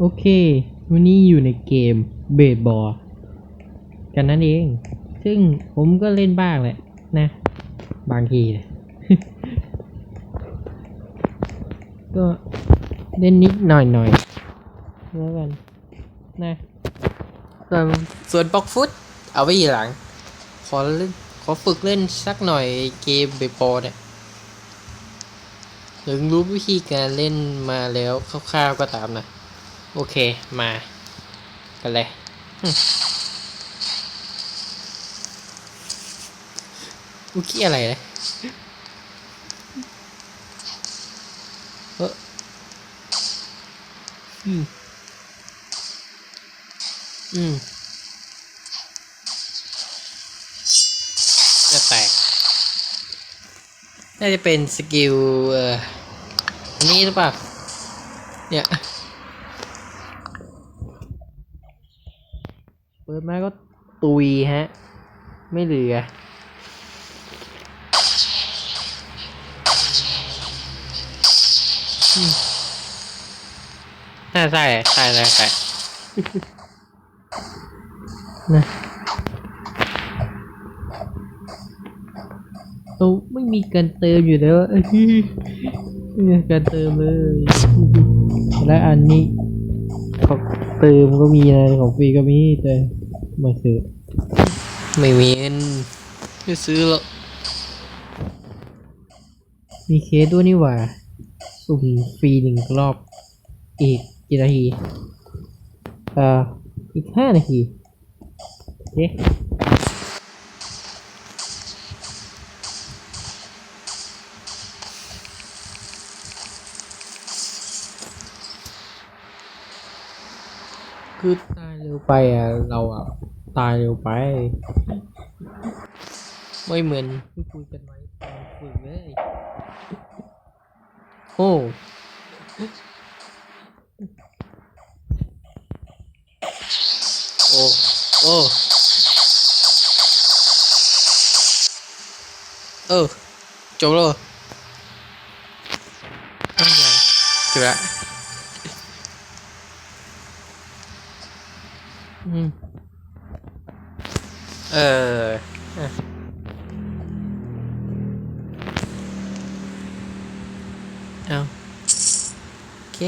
โอเค วันนี้อยู่ในเกมเบสบอลกันนั่นเอง ซึ่งผมก็เล่นบ้างแหละนะ บางทีนะก็เล่นนิดหน่อยหน่อยแล้วกันนะส่วนส่วนบล็อกฟุตเอาไว้ทีหลัง ขอเล่นขอฝึกเล่นสักหน่อยเกมเบสบอลเนี่ยถึงรู้วิธีการเล่นมาแล้วคร่าวๆก็ตามนะ โอเค มา กันเลยอืมอุกี้อะไรนะเอออืม อืมจะแตก น่าจะเป็นสกิล เอ่ออันนี้หรือเปล่า เนี่ย เปิดมาก็ ตุยฮะ ไม่เหลือ น่าใช่ใช่ใช่ใช่นะเราไม่มีการเติมอยู่แล้วไม่มีการเติมเลยและอันนี้ของเติมก็มีนะของฟรีก็มีแต่ไม่ซื้อ ไม่มีเงินไม่ซื้อหรอกมีเคสด้วยนี่หว่า สุ่มฟรีหนึ่งรอบ อีกกี่นาทีอ่าอีกห้านาทีโอเคคือตายเร็วไปอะ เราอะ ตายเร็วไปไม่เหมือนที่คุยกันไว้ตอนฝึกเลยโอ้โอ้โอ้เออจบแล้วเหรอไม่ยังจบละอืม เอออะเอาโอเค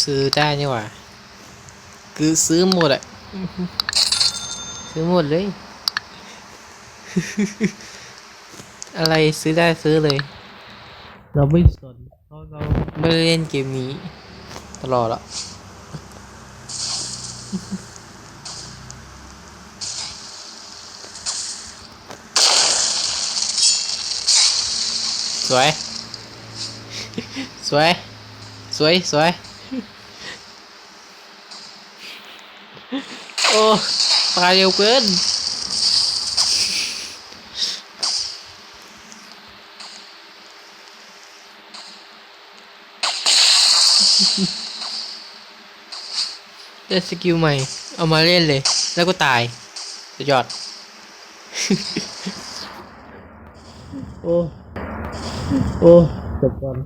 ซื้อได้นี่หว่า คือซื้อหมดอะซื้อหมดเลย อะไรซื้อได้ซื้อเลย เราไม่สนเพราะเราไม่ได้เล่นเกมนี้ ตลอดละ สวย สวย สวย สวย โอ้ตายเร็วเกิน ได้สกิลใหม่ เอามาเล่นเลย แล้วก็ตาย สุดยอด โอ้ โอ้จบก่อน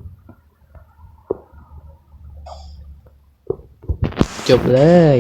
จบเลย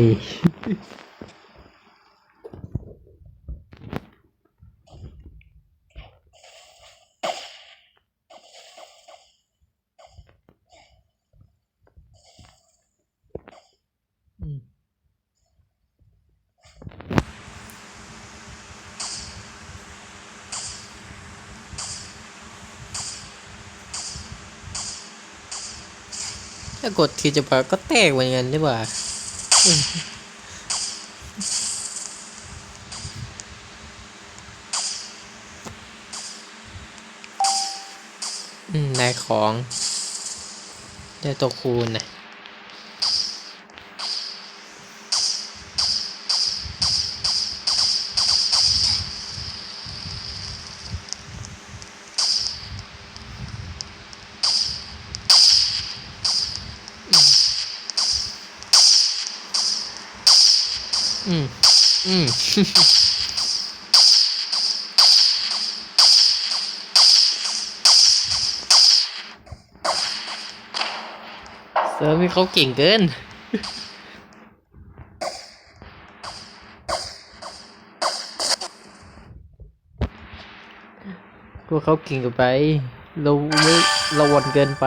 ถ้ากดทีจะปก็แตกเหมือนกันดีกว่าอืมอืมนายของได้ตัวคูณนะ อืม อืม เซิร์ฟนี่เขาเก่งเกิน พวกเขาเก่งเกินไป เราไม่เราหวนเกินไป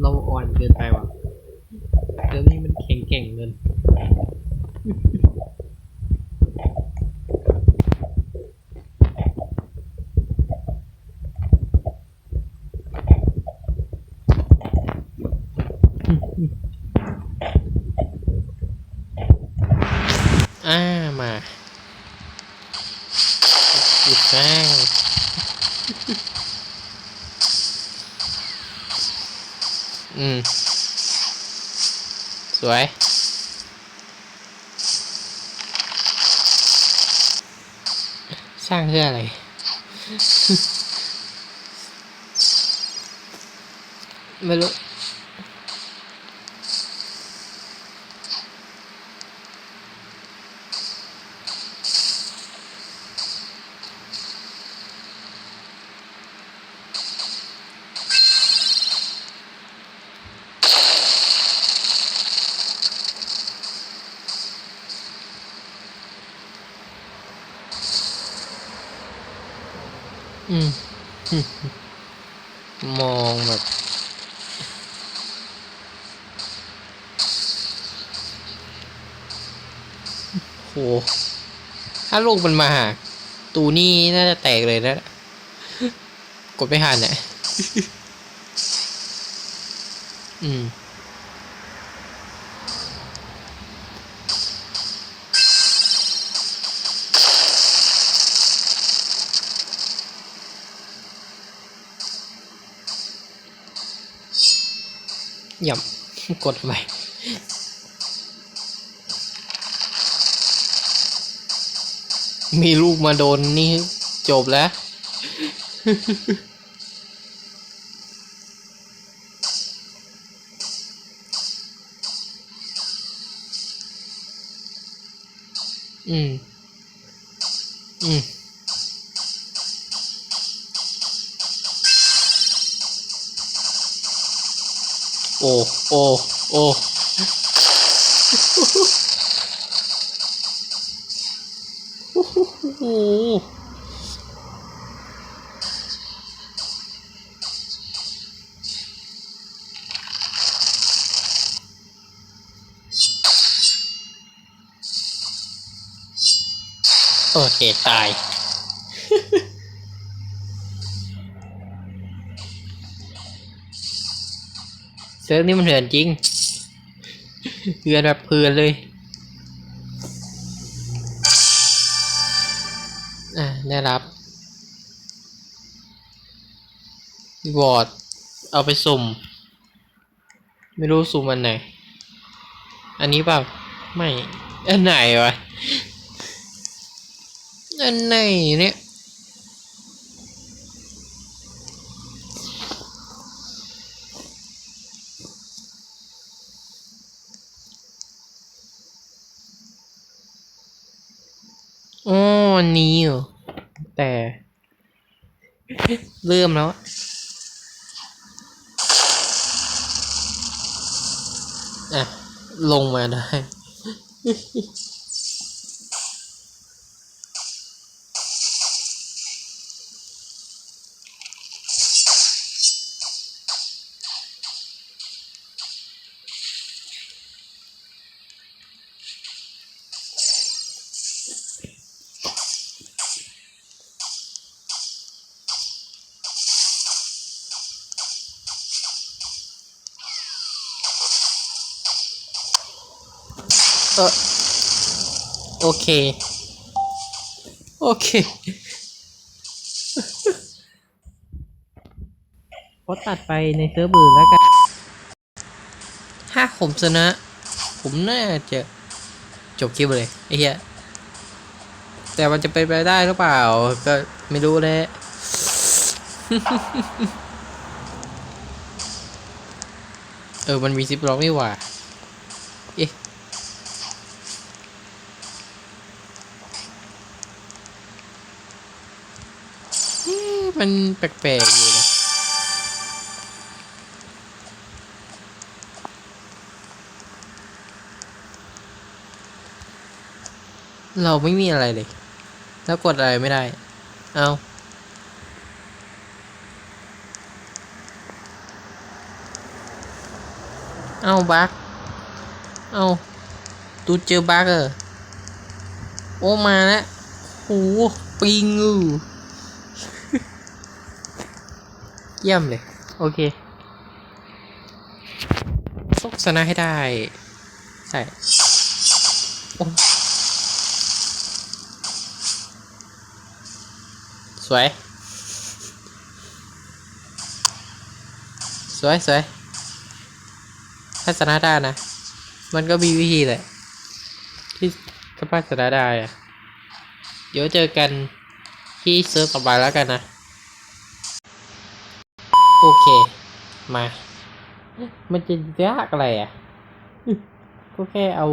เราอ่อ นเกินไปว่ะเดี๋ยวนี้มันแข็งแกร่งเกินอ่ามาอีกแล้ว อืม สวย สร้างเพื่ออะไร ไม่รู้ อืมมองแบบโหถ้าลูกมันมาหาตูนี่น่าจะแตกเลยนะ กดไม่ทันเนี่ยอืม หย่ำกดไมมีลูกมาโดนนี่จบแล้ว อืม อืม โอ้โอ้โอ้โอ้โอเค ตาย ซิร์ฟนี่มันเถื่อนจริงเถื่อนแบบเพลินเลยอะได้รับวอร์ดเอาไปสุ่ม ไม่รู้สุ่มอันไหน อันนี้เปล่าไม่ อันไหนวะ อันไหนเนี่ย อ๋อนนี้เหรอแต่ เริ่มแล้ว อะ ลงมาได้ ออโอเค โอเคพอตัดไปในเซิร์ฟอื่นแล้วกัน ถ้าผมชนะ ผมน่าจะจบคลิปเลยไอ้เหี้ย แต่มันจะเป็นไปได้หรือเปล่า ก็ไม่รู้แหละเออ มันมีซิปล็อกนี่หว่า เอ๊ะ มันแปลกๆอยู่นะเราไม่มีอะไรเลย แล้วกดอะไรไม่ได้ เอาเอาบักเอาตูเจอบักเออโอ้มาแล้วโหปิงอู เยี่ยมเลย โอเคตกชนะให้ได้ ใช่โอ้สวย สวยสวยถ้าชนะได้นะ มันก็มีวิธีแหละ ที่จะพาชนะได้อะเดี๋ยวเจอกันที่เซิร์ฟต่อไปแล้วกันนะ โอเค มา มันจะยากอะไรอะ ก็แค่เอา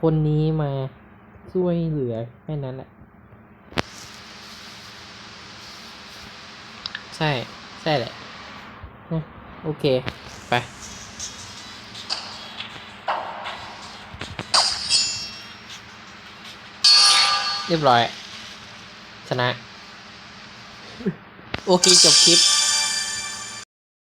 คนนี้มาช่วยเหลือแค่นั้นแหละ ใช่ ใช่แหละ โอเค ไป เรียบร้อย ชนะ โอเคจบคลิป